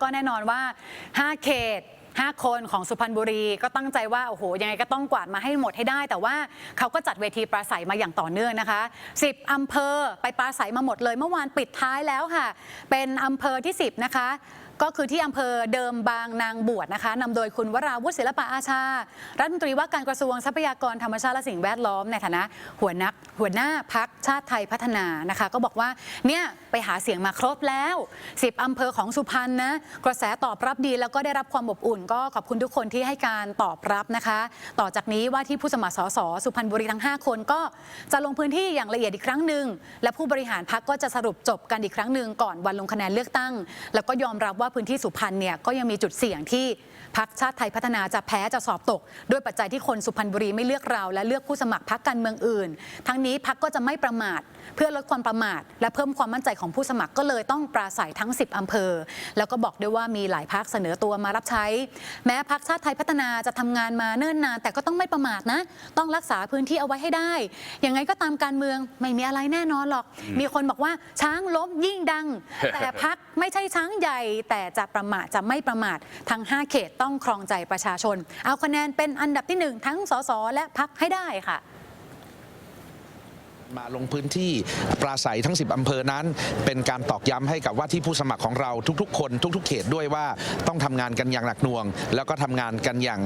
ก็แน่นอนว่า 5 เขต 5 คนของสุพรรณบุรีก็ตั้งใจว่า โอ้โห ยังไงก็ต้องกวาดมาให้หมดให้ได้ แต่ว่าเขาก็จัดเวทีปราศัยมาอย่างต่อเนื่องนะคะ 10 อำเภอไปปราศัยมาหมดเลย เมื่อวานปิดท้ายแล้วค่ะ เป็นอำเภอที่ 10 นะคะ ก็คือที่อำเภอเดิมบางนางบวชนะคะนำโดยคุณวราวุฒิศิลปะอาชา รัฐมนตรีว่าการกระทรวงทรัพยากรธรรมชาติและสิ่งแวดล้อมในฐานะหัวนักหัวหน้าพักชาติไทยพัฒนานะคะ ก็บอกว่าเนี่ยไปหาเสียงมาครบแล้ว 10 อำเภอของสุพรรณนะกระแสตอบรับดีแล้วก็ได้รับความอบอุ่น ก็ขอบคุณทุกคนที่ให้การตอบรับนะคะ ต่อจากนี้ว่าที่ผู้สมัครสสสุพรรณบุรีทั้ง 5 คนก็จะลงพื้นที่อย่างละเอียดอีกครั้งหนึ่งและผู้บริหารพักก็จะสรุปจบกันอีกครั้งหนึ่งก่อนวันลงคะแนนเลือกตั้ง แล้วก็ยอมรับว่าพื้นที่สุพรรณเนี่ยก็ยังมีจุดเสี่ยงที่พักชาติไทยพัฒนาจะแพ้จะสอบตก ด้วยปัจจัยที่คนสุพรรณบุรีไม่เลือกเรา และเลือกผู้สมัครพักการเมืองอื่น ทั้งนี้พักก็จะไม่ประมาท เพื่อลดความประมาท และเพิ่มความมั่นใจของผู้สมัครก็เลยต้องปราศัยทั้ง 10 อำเภอ แล้วก็บอกด้วยว่ามีหลายพักเสนอตัวมารับใช้ แม้พักชาติไทยพัฒนาจะทำงานมาเนิ่นนาน แต่ก็ต้องไม่ประมาทนะ ต้องรักษาพื้นที่เอาไว้ให้ได้ยังไงก็ตามการเมืองไม่มีอะไรแน่นอนหรอก มีคนบอกว่าช้างล้มยิ่งดัง แต่พักไม่ใช่ช้างใหญ่แต่จะประมาทจะไม่ประมาททั้ง 5 เขตต้องครองใจประชาชน เอาคะแนนเป็นอันดับที่หนึ่งทั้งสสและพักให้ได้ค่ะ มาลงพื้นที่ปราศัยทั้ง 10 อำเภอนั้น เป็นการตอกย้ำให้กับว่าที่ผู้สมัครของเราทุกๆ คนทุก ๆ เขตด้วยว่าต้องทำงานกันอย่างหนักหน่วง แล้วก็ทำงานกันอย่าง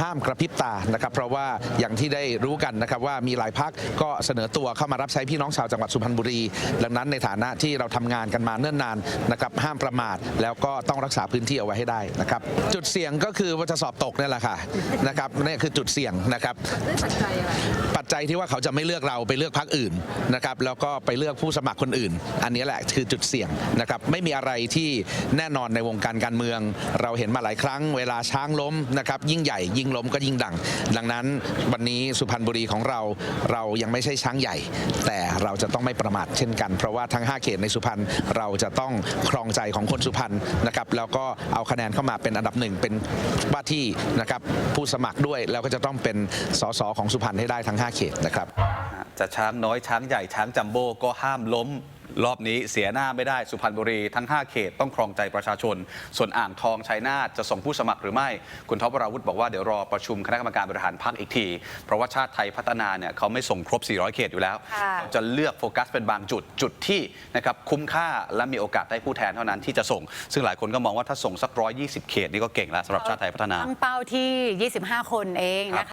ห้ามกระพริบตานะครับเพราะว่าอย่างที่ได้รู้กันนะครับว่ามีหลายพักก็เสนอตัวเข้ามารับใช้พี่น้องชาวจังหวัดสุพรรณบุรี ดังนั้นในฐานะที่เราทำงานกันมาเนิ่นนานนะครับห้ามประมาทแล้วก็ต้องรักษาพื้นที่เอาไว้ให้ได้นะครับจุดเสี่ยงก็คือว่าจะสอบตกนี่แหละค่ะนะครับนี่คือจุดเสี่ยงนะครับปัจจัย ที่ว่าเขาจะไม่เลือกเราไปเลือกพรรคอื่นนะครับแล้วก็ไปเลือกผู้สมัครคนอื่น อันนี้แหละคือจุดเสี่ยงนะครับไม่มีอะไรที่แน่นอนในวงการการเมือง เราเห็นมาหลายครั้ง เวลาช้างล้มนะครับยิ่งใหญ่ยิ่งล้มก็ยิ่งดัง ดังนั้นวันนี้สุพรรณบุรีของเราเรายังไม่ใช่ช้างใหญ่ แต่เราจะต้องไม่ประมาทเช่นกัน เพราะว่าทั้ง 5 เขตในสุพรรณเราจะต้องครองใจของคนสุพรรณนะครับแล้วก็เอาคะแนนเข้ามาเป็นอันดับหนึ่งเป็นว่าที่นะครับผู้สมัครด้วยแล้วก็จะต้องเป็นสสของสุพรรณให้ได้ทั้ง 5 เขตนะครับ จะช้างน้อยช้างใหญ่ช้างจัมโบ้ก็ห้ามล้ม รอบนี้เสียหน้าไม่ได้สุพรรณบุรีทั้ง 5 เขตต้องครองใจประชาชน ส่วนอ่างทองชัยนาทจะส่งผู้สมัครหรือไม่ คุณท็อปวราวุธบอกว่าเดี๋ยวรอประชุมคณะกรรมการบริหารพรรคอีกที เพราะว่าชาติไทยพัฒนาเนี่ยเขาไม่ส่งครบ 400 เขตอยู่แล้วค่ะจะเลือกโฟกัสเป็นบางจุดจุดที่นะครับคุ้มค่าและมีโอกาสได้ผู้แทนเท่านั้นที่จะส่ง ซึ่งหลายคนก็มองว่าถ้าส่งสัก120 เขตนี่ก็เก่งแล้วสำหรับชาติไทยพัฒนาตั้งเป้าที่ 25 คนเองนะคะ